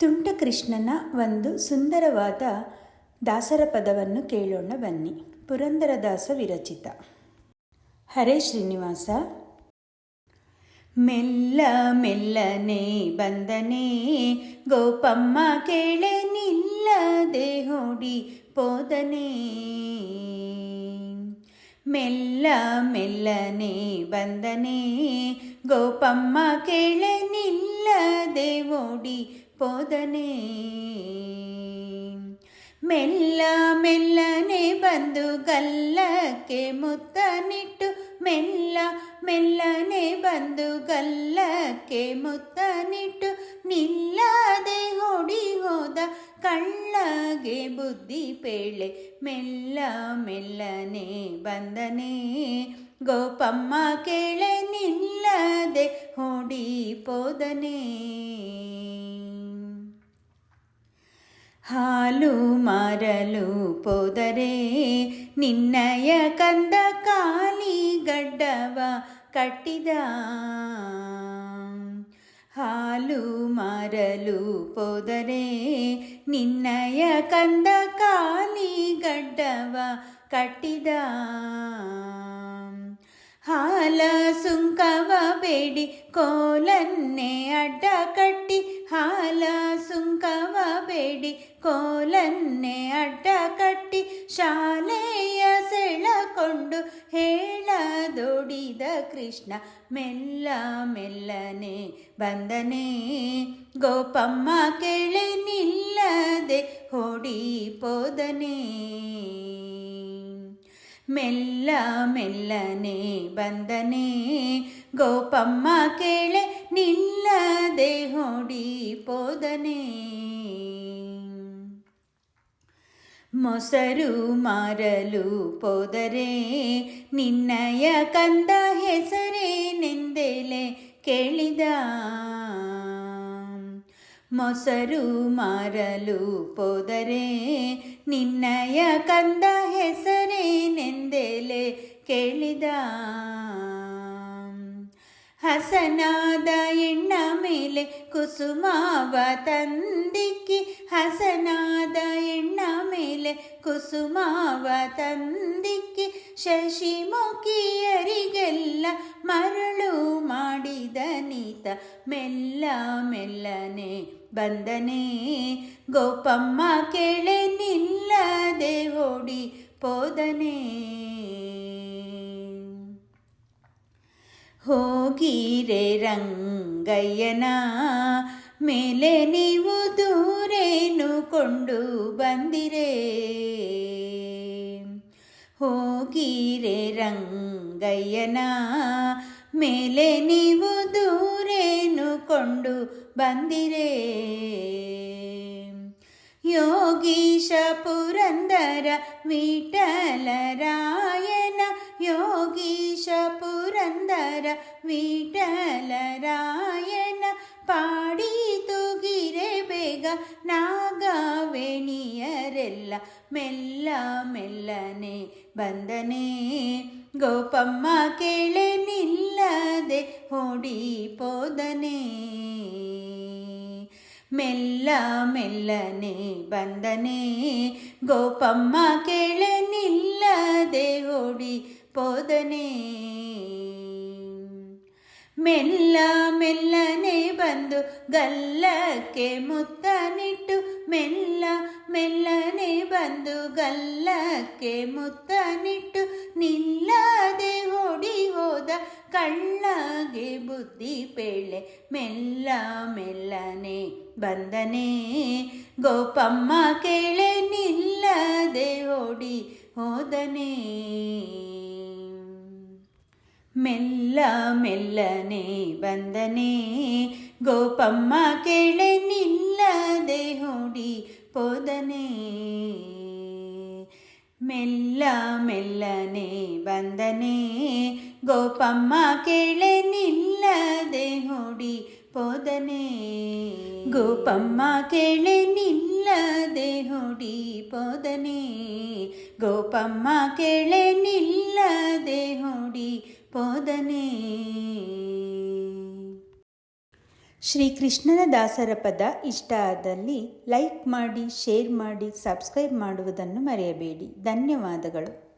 ತುಂಟ ಕೃಷ್ಣನ ಒಂದು ಸುಂದರವಾದ ದಾಸರ ಪದವನ್ನು ಕೇಳೋಣ ಬನ್ನಿ. ಪುರಂದರದಾಸ ವಿರಚಿತ. ಹರೇ ಶ್ರೀನಿವಾಸ. ಮೆಲ್ಲ ಮೆಲ್ಲನೆ ಬಂದನೆ, ಗೋಪಮ್ಮ ಕೇಳೆ ನಿಲ್ಲದೆ ಹೊಡಿ ಪೋದನೆ. ಮೆಲ್ಲ ಮೆಲ್ಲನೆ ಬಂದನೆ, ಗೋಪಮ್ಮ ಕೇಳೆ ನಿಲ್ಲದೆ ಓಡಿ ಪೋದನೆ. ಮೆಲ್ಲ ಮೆಲ್ಲನೆ ಬಂದು ಗಲ್ಲಕ್ಕೆ ಮುತ್ತನಿಟ್ಟು, ಮೆಲ್ಲ ಮೆಲ್ಲನೆ ಬಂದು ಗಲ್ಲಕ್ಕೆ ಮುತ್ತನಿಟ್ಟು, ನಿಲ್ಲದೆ ಹೊಡಿ ಹೋದ ಕಳ್ಳಗೆ ಬುದ್ಧಿ ಪೇಳೆ. ಮೆಲ್ಲ ಮೆಲ್ಲನೆ ಬಂದನೆ. ಗೋಪಮ್ಮ ಕೇಳೆ, ನಿಲ್ಲದೆ ಹೊಡಿ ಪೋದನೆ. ಹಾಲು ಮಾರಲು ಪೋದರೆ, ನಿನ್ನಯ ಕಂದ ಕಾಲಿ ಗಡ್ಡವ ಕಟ್ಟಿದ. ಹಾಲು ಮಾರಲು ಪೋದರೆ, ನಿನ್ನಯ ಕಂದ ಕಾಲಿ ಗಡ್ಡವ ಕಟ್ಟಿದ. ಹಾಲ ಸುಂಕವ ಬೇಡಿ, ಕೋಲನ್ನೇ ಅಡ್ಡ ಕಟ್ಟಿ, ಹಾಲ ಸುಂಕವ ಬೇಡಿ ಕೋಲನ್ನೇ ಅಡ್ಡ ಕಟ್ಟಿ ಶಾಲೆಯ ಸೆಳಕೊಂಡು ಹೇಳದೊಡಿದ ಕೃಷ್ಣ, ಮೆಲ್ಲ ಮೆಲ್ಲನೆ ಬಂದನೆ. ಗೋಪಮ್ಮ ಕೇಳೆ ನಿಲ್ಲದೆ ಹೊಡಿ ಪೋದನೆ ಮೆಲ್ಲ ಮೆಲ್ಲನೆ ಬಂದನೆ. ಗೋಪಮ್ಮ ಕೇಳೆ ನಿಲ್ಲದೆ ಹೊಡಿ ಪೋದನೆ ಮೊಸರು ಮಾರಲು ಪೋದರೆ, ನಿನ್ನಯ ಕಂದ ಹೆಸರೇನೆಂದೆಲೆ ಕೇಳಿದ. ಮೊಸರು ಮಾರಲು ಪೋದರೆ, ನಿನ್ನಯ ಕಂದ ಹೆಸರೇನೆಂದೆಲೆ ಕೇಳಿದ. ಹಸನಾದ ಎಣ್ಣ ಮೇಲೆ ಕುಸುಮಾವ ತಂದಿಕ್ಕಿ, ಹಸನಾದ ಕುಸುಮಾವ ತಂದಿಕ್ಕಿ ಶಶಿಮುಖಿಯರಿಗೆಲ್ಲ ಮರಳು ಮಾಡಿದ ನೀತ ಮೆಲ್ಲ ಮೆಲ್ಲನೆ ಬಂದನೆ, ಗೋಪಮ್ಮ ಕೆಳೆ ನಿಲ್ಲದೆ ಓಡಿ ಪೋದನೆ ಹೋಗಿರೆ ರಂಗಯ್ಯನ ಮೇಲೆ ನೀವು ದೂರೇನು ಕೊಂಡು ಬಂದಿರೆ ಹೋಗಿರೆ ರಂಗಯ್ಯನ ಮೇಲೆ ನೀವು ದೂರೇನು ಕೊಂಡು ಬಂದಿರೆ ಯೋಗೀಶ ಪುರಂದರ ವಿಠಲರಾಯನ ಯೋಗೀಶ ಪುರಂದರ ವಿಠಲರಾಯನ ನಾಗವೇಣಿಯರೆಲ್ಲ ಮೆಲ್ಲ ಮೆಲ್ಲನೆ ಬಂದನೆ ಗೋಪಮ್ಮ ಕೇಳೆ ನಿಲ್ಲದೆ ಹೊಡಿ ಪೋದನೆ ಮೆಲ್ಲ ಮೆಲ್ಲನೆ ಬಂದನೆ ಗೋಪಮ್ಮ ಕೇಳೆ ನಿಲ್ಲದೆ ಹೊಡಿ ಪೋದನೆ ಮೆಲ್ಲ ಮೆಲ್ಲನೆ ಬಂದು ಗಲ್ಲಕ್ಕೆ ಮುತ್ತನಿಟ್ಟು, ಮೆಲ್ಲ ಮೆಲ್ಲನೆ ಬಂದು ಗಲ್ಲಕ್ಕೆ ಮುತ್ತನಿಟ್ಟು, ನಿಲ್ಲದೆ ಓಡಿ ಹೋದ ಕಳ್ಳಗೆ ಬುದ್ಧಿ ಪೇಳೆ. ಮೆಲ್ಲ ಮೆಲ್ಲನೆ ಬಂದನೆ, ಗೋಪಮ್ಮ ಕೇಳೆ, ನಿಲ್ಲದೆ ಓಡಿ ಹೋದನೆ. ಮೆಲ್ಲ ಮೆಲ್ಲನೆ ಬಂದನೆ. ಗೋಪಮ್ಮ ಕೇಳೆ ನಿಲ್ಲದೆ ಹೊಡಿ ಪೋದನೆ. ಮೆಲ್ಲ ಮೆಲ್ಲನೆ ಬಂದನೆ. ಗೋಪಮ್ಮ ಕೇಳೆ ನಿಲ್ಲದೆ ಹೊಡಿ ಪೋದನೆ. ಗೋಪಮ್ಮ ಕೇಳೆ ನಿಲ್ಲದೆ ಹೊಡಿ ಪೋದನೆ. ಗೋಪಮ್ಮ ಕೇಳೆ ನಿಲ್ಲದೆ ಹೊಡಿ ಪೋದನೆ ಶ್ರೀ ಕೃಷ್ಣನ ದಾಸರ ಪದ ಇಷ್ಟ ಆದಲ್ಲಿ ಲೈಕ್ ಮಾಡಿ, ಶೇರ್ ಮಾಡಿ, ಸಬ್ಸ್ಕ್ರೈಬ್ ಮಾಡುವುದನ್ನು ಮರೆಯಬೇಡಿ. ಧನ್ಯವಾದಗಳು.